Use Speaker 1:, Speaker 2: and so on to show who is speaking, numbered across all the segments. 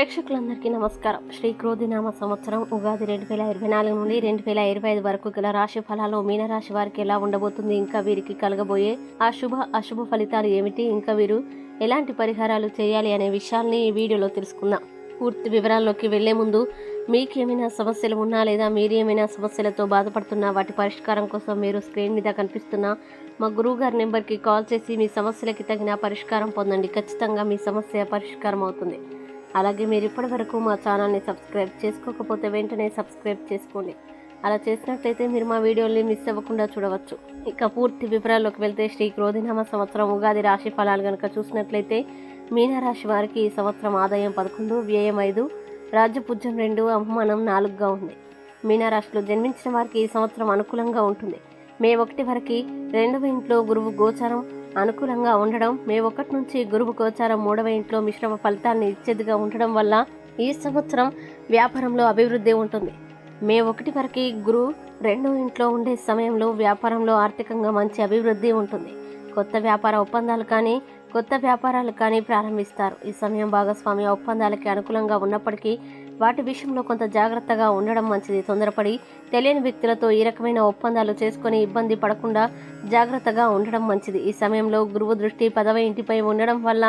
Speaker 1: ప్రేక్షకులందరికీ నమస్కారం. శ్రీ క్రోధినామ సంవత్సరం ఉగాది రెండు వేల ఇరవై నాలుగు నుండి రెండు వేల ఇరవై ఐదు వరకు గల రాశి ఫలాలు మీనరాశి వారికి ఎలా ఉండబోతుంది? ఇంకా వీరికి కలగబోయే అశుభ అశుభ ఫలితాలు ఏమిటి? ఇంకా వీరు ఎలాంటి పరిహారాలు చేయాలి అనే విషయాల్ని ఈ వీడియోలో తెలుసుకుందాం. పూర్తి వివరాల్లోకి వెళ్ళే ముందు మీకు ఏమైనా సమస్యలు ఉన్నా లేదా మీరు ఏమైనా సమస్యలతో బాధపడుతున్నా వాటి పరిష్కారం కోసం మీరు స్క్రీన్ మీద కనిపిస్తున్న మా గురువు గారి నెంబర్కి కాల్ చేసి మీ సమస్యలకి తగిన పరిష్కారం పొందండి. ఖచ్చితంగా మీ సమస్య పరిష్కారం అవుతుంది అలాగే మీరు ఇప్పటి వరకు మా ఛానల్ని సబ్స్క్రైబ్ చేసుకోకపోతే వెంటనే సబ్స్క్రైబ్ చేసుకోండి. అలా చేసినట్లయితే మీరు మా వీడియోని మిస్ అవ్వకుండా చూడవచ్చు. ఇక పూర్తి వివరాల్లోకి వెళ్తే శ్రీ క్రోధినామ సంవత్సరం ఉగాది రాశి ఫలాలు కనుక చూసినట్లయితే మీనరాశి వారికి ఈ సంవత్సరం ఆదాయం పదకొండు వ్యయం ఐదు రాజ్యపుజ్యం రెండు అవమానం నాలుగుగా ఉంది. మీనరాశిలో జన్మించిన వారికి ఈ సంవత్సరం అనుకూలంగా ఉంటుంది. మే ఒకటి వరకు రెండవ ఇంట్లో గురువు గోచారం అనుకూలంగా ఉండడం మే ఒకటి నుంచి గురువు గోచారం మూడవ ఇంట్లో మిశ్రమ ఫలితాన్ని ఇచ్చేదిగా ఉండడం వల్ల ఈ సంవత్సరం వ్యాపారంలో అభివృద్ధి ఉంటుంది. మే ఒకటి వరకు గురువు రెండో ఇంట్లో ఉండే సమయంలో వ్యాపారంలో ఆర్థికంగా మంచి అభివృద్ధి ఉంటుంది. కొత్త వ్యాపార ఒప్పందాలు కానీ కొత్త వ్యాపారాలు కానీ ప్రారంభిస్తారు. ఈ సమయం భాగస్వామ్య ఒప్పందాలకి అనుకూలంగా ఉన్నప్పటికీ వాటి విషయంలో కొంత జాగ్రత్తగా ఉండడం మంచిది. తొందరపడి తెలియని వ్యక్తులతో ఈ రకమైన ఒప్పందాలు చేసుకొని ఇబ్బంది పడకుండా జాగ్రత్తగా ఉండడం మంచిది. ఈ సమయంలో గురువు దృష్టి పదవ ఇంటిపై ఉండడం వల్ల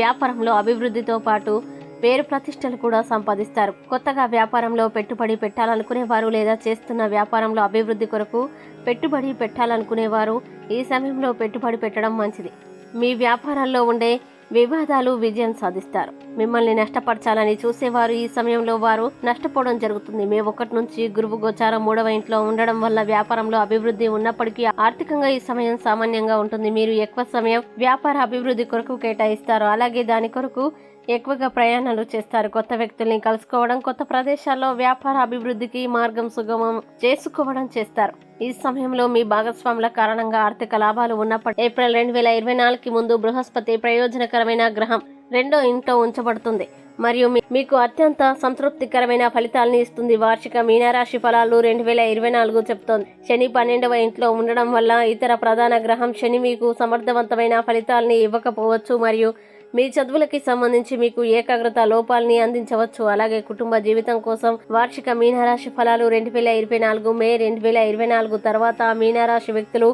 Speaker 1: వ్యాపారంలో అభివృద్ధితో పాటు పేరు ప్రతిష్టలు కూడా సంపాదిస్తారు. కొత్తగా వ్యాపారంలో పెట్టుబడి పెట్టాలనుకునేవారు లేదా చేస్తున్న వ్యాపారంలో అభివృద్ధి కొరకు పెట్టుబడి పెట్టాలనుకునేవారు ఈ సమయంలో పెట్టుబడి పెట్టడం మంచిది. మీ వ్యాపారాల్లో ఉండే వివాదాలు విజయం సాధిస్తారు. మిమ్మల్ని నష్టపరచాలని చూసేవారు ఈ సమయంలో వారు నష్టపోవడం జరుగుతుంది. మే ఒకటి నుంచి గురువు గోచారం మూడవ ఇంట్లో ఉండడం వల్ల వ్యాపారంలో అభివృద్ధి ఉన్నప్పటికీ ఆర్థికంగా ఈ సమయం సామాన్యంగా ఉంటుంది. మీరు ఎక్కువ సమయం వ్యాపార అభివృద్ధి కొరకు కేటాయిస్తారు. అలాగే దాని కొరకు ఎక్కువగా ప్రయాణాలు చేస్తారు. కొత్త వ్యక్తుల్ని కలుసుకోవడం కొత్త ప్రదేశాల్లో వ్యాపార అభివృద్ధికి మార్గం సుగమం చేసుకోవడం చేస్తారు. ఈ సమయంలో మీ భాగస్వాముల కారణంగా ఆర్థిక లాభాలు ఉన్నప్పటి ఏప్రిల్ రెండు వేల ఇరవై నాలుగుకి ముందు బృహస్పతి ప్రయోజనకరమైన గ్రహం రెండో ఇంట్లో ఉంచబడుతుంది. మరియు మీ- మీకు అత్యంత సంతృప్తికరమైన ఫలితాలను ఇస్తుంది. వార్షిక మీనరాశి ఫలాలు రెండు వేల ఇరవై నాలుగు చెప్తోంది శని పన్నెండవ ఇంట్లో ఉండడం వల్ల ఇతర ప్రధాన గ్రహం శని మీకు సమర్థవంతమైన ఫలితాలని ఇవ్వకపోవచ్చు. మరియు మీ చదువులకి సంబంధించి మీకు ఏకాగ్రత లోపాలని అందించవచ్చు. అలాగే కుటుంబ జీవితం కోసం వార్షిక మీనరాశి ఫలాలు రెండు వేల ఇరవై నాలుగు మే రెండు వేల ఇరవై నాలుగు తర్వాత మీనరాశి వ్యక్తులు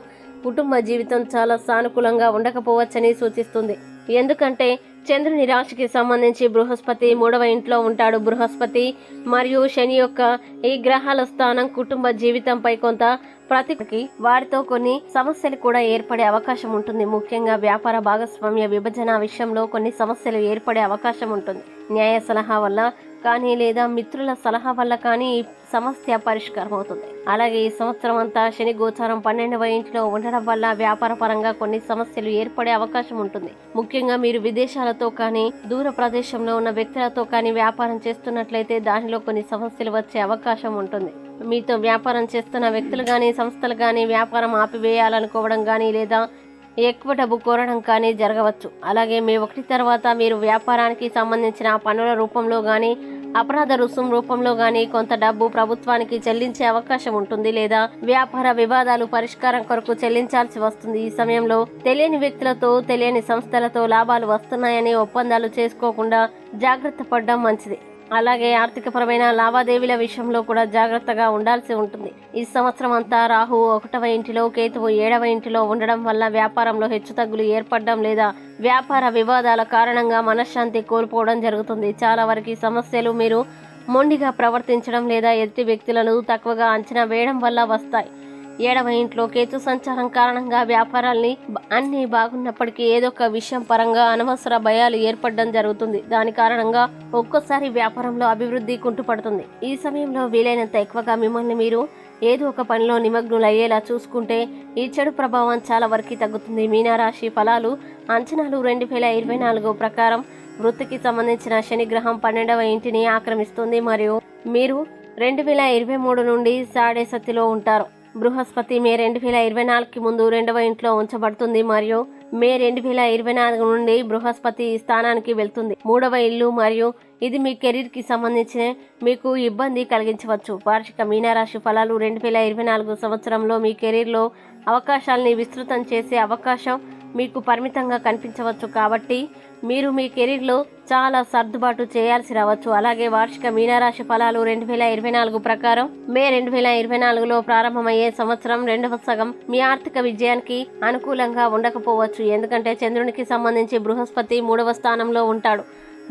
Speaker 1: కుటుంబ జీవితం చాలా సానుకూలంగా ఉండకపోవచ్చని సూచిస్తుంది. ఎందుకంటే చంద్రుని రాశికి సంబంధించి బృహస్పతి మూడవ ఇంట్లో ఉంటాడు. బృహస్పతి మరియు శని యొక్క ఈ గ్రహాల స్థానం కుటుంబ జీవితంపై కొంత ప్రతికి వారితో కొన్ని సమస్యలు కూడా ఏర్పడే అవకాశం ఉంటుంది. ముఖ్యంగా వ్యాపార భాగస్వామ్య విభజన విషయంలో కొన్ని సమస్యలు ఏర్పడే అవకాశం ఉంటుంది. న్యాయ సలహా వల్ల కానీ లేదా మిత్రుల సలహా వల్ల కానీ సమస్య పరిష్కారం అవుతుంది. అలాగే ఈ సంవత్సరం అంతా శని గోచారం పన్నెండవ ఇంట్లో ఉండడం వల్ల వ్యాపార పరంగా కొన్ని సమస్యలు ఏర్పడే అవకాశం ఉంటుంది. ముఖ్యంగా మీరు విదేశాలతో కానీ దూర ప్రదేశంలో ఉన్న వ్యక్తులతో కానీ వ్యాపారం చేస్తున్నట్లయితే దానిలో కొన్ని సమస్యలు వచ్చే అవకాశం ఉంటుంది. మీతో వ్యాపారం చేస్తున్న వ్యక్తులు కానీ సంస్థలు కానీ వ్యాపారం ఆపివేయాలనుకోవడం కానీ లేదా ఎక్కువ డబ్బు కోరడం కానీ జరగవచ్చు. అలాగే మీ ఒకటి తర్వాత మీరు వ్యాపారానికి సంబంధించిన పన్నుల రూపంలో కానీ అపరాధ రుసుం రూపంలో కానీ కొంత డబ్బు ప్రభుత్వానికి చెల్లించే అవకాశం ఉంటుంది లేదా వ్యాపార వివాదాలు పరిష్కారం కొరకు చెల్లించాల్సి వస్తుంది. ఈ సమయంలో తెలియని వ్యక్తులతో తెలియని సంస్థలతో లాభాలు వస్తున్నాయని ఒప్పందాలు చేసుకోకుండా జాగ్రత్త పడడం మంచిది. అలాగే ఆర్థికపరమైన లావాదేవీల విషయంలో కూడా జాగ్రత్తగా ఉండాల్సి ఉంటుంది. ఈ సంవత్సరం అంతా రాహు ఒకటవ ఇంటిలో కేతువు ఏడవ ఇంటిలో ఉండడం వల్ల వ్యాపారంలో హెచ్చుతగ్గులు ఏర్పడడం లేదా వ్యాపార వివాదాల కారణంగా మనశ్శాంతి కోల్పోవడం జరుగుతుంది. చాలా వరకు సమస్యలు మీరు మొండిగా ప్రవర్తించడం లేదా ఎదుటి వ్యక్తులను తక్కువగా అంచనా వేయడం వల్ల వస్తాయి. ఏడవ ఇంట్లో కేతు సంచారం కారణంగా వ్యాపారాల్ని అన్ని బాగున్నప్పటికీ ఏదో ఒక విషయం పరంగా అనవసర భయాలు ఏర్పడడం జరుగుతుంది. దాని కారణంగా ఒక్కోసారి వ్యాపారంలో అభివృద్ధి కుంటుపడుతుంది. ఈ సమయంలో వీలైనంత ఎక్కువగా మిమ్మల్ని మీరు ఏదో ఒక పనిలో నిమగ్నులయ్యేలా చూసుకుంటే ఈ చెడు ప్రభావం చాలా వరకు తగ్గుతుంది. మీనారాశి ఫలాలు అంచనాలు రెండు వేల ఇరవై నాలుగు ప్రకారం వృత్తికి సంబంధించిన శనిగ్రహం పన్నెండవ ఇంటిని ఆక్రమిస్తుంది. మరియు మీరు రెండు వేల ఇరవై మూడు నుండి సాడే సతిలో ఉంటారు. బృహస్పతి మే రెండు వేల ఇరవై నాలుగుకి ముందు రెండవ ఇంట్లో ఉంచబడుతుంది. మరియు మే రెండు వేల ఇరవై నాలుగు నుండి బృహస్పతి స్థానానికి వెళ్తుంది. మూడవ ఇల్లు మరియు ఇది మీ కెరీర్కి సంబంధించిన మీకు ఇబ్బంది కలిగించవచ్చు. వార్షిక మీనరాశి ఫలాలు రెండు వేల ఇరవై నాలుగు సంవత్సరంలో మీ కెరీర్లో అవకాశాలని విస్తృతం చేసే అవకాశం మీకు పరిమితంగా కనిపించవచ్చు. కాబట్టి మీరు మీ కెరీర్లో చాలా సర్దుబాటు చేయాల్సి రావచ్చు. అలాగే వార్షిక మీనరాశి ఫలాలు రెండు వేల ఇరవై నాలుగు ప్రకారం మే రెండు వేల ఇరవై నాలుగులో ప్రారంభమయ్యే సంవత్సరం రెండవ సగం మీ ఆర్థిక విజయానికి అనుకూలంగా ఉండకపోవచ్చు. ఎందుకంటే చంద్రునికి సంబంధించి బృహస్పతి మూడవ స్థానంలో ఉంటాడు.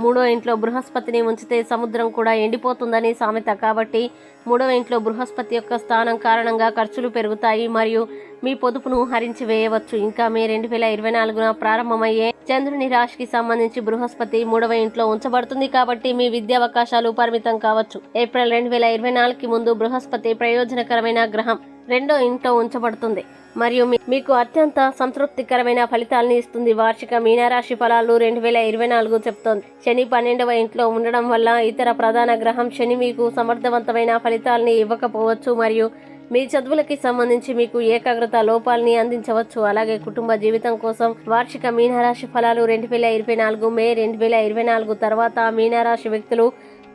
Speaker 1: మూడో ఇంట్లో బృహస్పతిని ఉంచితే సముద్రం కూడా ఎండిపోతుందని సామెత. కాబట్టి మూడవ ఇంట్లో బృహస్పతి యొక్క స్థానం కారణంగా ఖర్చులు పెరుగుతాయి మరియు మీ పొదుపును హరించి వేయవచ్చు. ఇంకా మే రెండు వేల ఇరవై నాలుగున ప్రారంభమయ్యే చంద్రుని రాశికి సంబంధించి బృహస్పతి మూడవ ఇంట్లో ఉంచబడుతుంది కాబట్టి మీ విద్యా అవకాశాలు పరిమితం కావచ్చు. ఏప్రిల్ రెండు వేల ఇరవై నాలుగుకి ముందు బృహస్పతి ప్రయోజనకరమైన గ్రహం రెండో ఇంట్లో ఉంచబడుతుంది. మరియు మీకు అత్యంత సంతృప్తికరమైన ఫలితాలను ఇస్తుంది. వార్షిక మీనరాశి ఫలాలు రెండు వేల ఇరవై నాలుగు చెప్తోంది. శని పన్నెండవ ఇంట్లో ఉండడం వల్ల ఇతర ప్రధాన గ్రహం శని మీకు సమర్థవంతమైన ఫలితాలని ఇవ్వకపోవచ్చు. మరియు మీ చదువులకి సంబంధించి మీకు ఏకాగ్రత లోపాలని అందించవచ్చు. అలాగే కుటుంబ జీవితం కోసం వార్షిక మీనరాశి ఫలాలు రెండు వేల ఇరవై నాలుగు మే రెండు వేల ఇరవై నాలుగు తర్వాత మీనరాశి వ్యక్తులు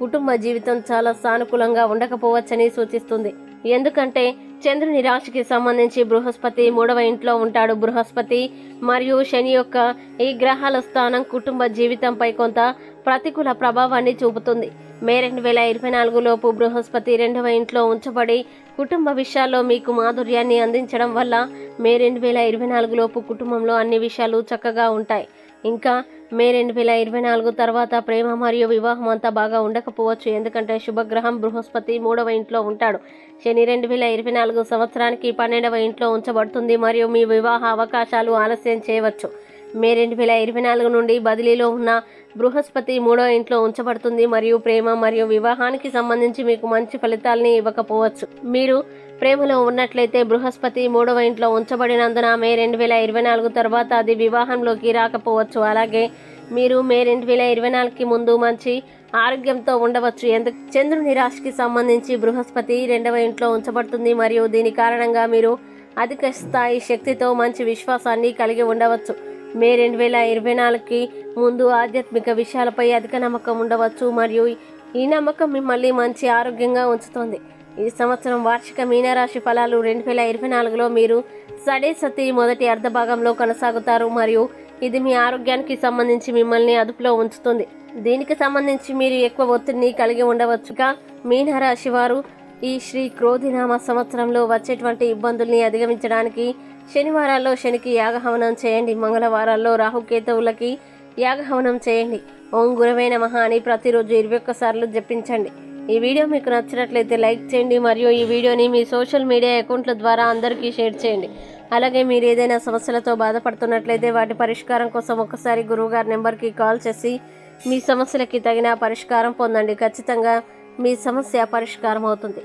Speaker 1: కుటుంబ జీవితం చాలా సానుకూలంగా ఉండకపోవచ్చని సూచిస్తుంది. ఎందుకంటే చంద్రుని రాశికి సంబంధించి బృహస్పతి మూడవ ఇంట్లో ఉంటాడు. బృహస్పతి మరియు శని యొక్క ఈ గ్రహాల స్థానం కుటుంబ జీవితంపై కొంత ప్రతికూల ప్రభావాన్ని చూపుతుంది. మే రెండు వేల ఇరవై నాలుగు లోపు బృహస్పతి రెండవ ఇంట్లో ఉంచబడి కుటుంబ విషయాల్లో మీకు మాధుర్యాన్ని అందించడం వల్ల మే రెండు వేల ఇరవై నాలుగు లోపు కుటుంబంలో అన్ని విషయాలు చక్కగా ఉంటాయి. ఇంకా మే రెండు వేల ఇరవై నాలుగు తర్వాత ప్రేమ మరియు వివాహం అంతా బాగా ఉండకపోవచ్చు. ఎందుకంటే శుభగ్రహం బృహస్పతి మూడవ ఇంట్లో ఉంటాడు. శని రెండు వేల ఇరవై నాలుగు సంవత్సరానికి పన్నెండవ ఇంట్లో ఉంచబడుతుంది. మరియు మీ వివాహ అవకాశాలు ఆలస్యం చేయవచ్చు. మే రెండు వేల ఇరవై నాలుగు నుండి బదిలీలో ఉన్న బృహస్పతి మూడో ఇంట్లో ఉంచబడుతుంది మరియు ప్రేమ మరియు వివాహానికి సంబంధించి మీకు మంచి ఫలితాలని ఇవ్వకపోవచ్చు. మీరు ప్రేమలో ఉన్నట్లయితే బృహస్పతి మూడవ ఇంట్లో ఉంచబడినందున మే రెండు వేల ఇరవై నాలుగు తర్వాత అది వివాహంలోకి రాకపోవచ్చు. అలాగే మీరు మే రెండు వేల ఇరవై నాలుగుకి ముందు మంచి ఆరోగ్యంతో ఉండవచ్చు. ఎందుకు చంద్రుని రాశికి సంబంధించి బృహస్పతి రెండవ ఇంట్లో ఉంచబడుతుంది మరియు దీని కారణంగా మీరు అధిక స్థాయి శక్తితో మంచి విశ్వాసాన్ని కలిగి ఉండవచ్చు. మే రెండు వేల ఇరవై నాలుగుకి ముందు ఆధ్యాత్మిక విషయాలపై అధిక నమ్మకం ఉండవచ్చు మరియు ఈ నమ్మకం మిమ్మల్ని మంచి ఆరోగ్యంగా ఉంచుతుంది. ఈ సంవత్సరం వార్షిక మీనరాశి ఫలాలు రెండు వేల ఇరవై నాలుగులో మీరు సడే సతి మొదటి అర్ధభాగంలో కొనసాగుతారు మరియు ఇది మీ ఆరోగ్యానికి సంబంధించి మిమ్మల్ని అదుపులో ఉంచుతుంది. దీనికి సంబంధించి మీరు ఎక్కువ ఒత్తిడిని కలిగి ఉండవచ్చు. మీనరాశి వారు ఈ శ్రీ క్రోధినామ సంవత్సరంలో వచ్చేటువంటి ఇబ్బందుల్ని అధిగమించడానికి శనివారాల్లో శనికి యాగహవనం చేయండి. మంగళవారాల్లో రాహుకేతువులకి యాగహవనం చేయండి. ఓం గురవే నమః అని ప్రతిరోజు ఇరవై ఒక్కసార్లు జపించండి. ఈ వీడియో మీకు నచ్చినట్లయితే లైక్ చేయండి. మరియు ఈ వీడియోని మీ సోషల్ మీడియా అకౌంట్ల ద్వారా అందరికీ షేర్ చేయండి. అలాగే మీరు ఏదైనా సమస్యలతో బాధపడుతున్నట్లయితే వాటి పరిష్కారం కోసం ఒకసారి గురువుగారి నెంబర్కి కాల్ చేసి మీ సమస్యలకి తగిన పరిష్కారం పొందండి. ఖచ్చితంగా మీ సమస్య పరిష్కారం అవుతుంది.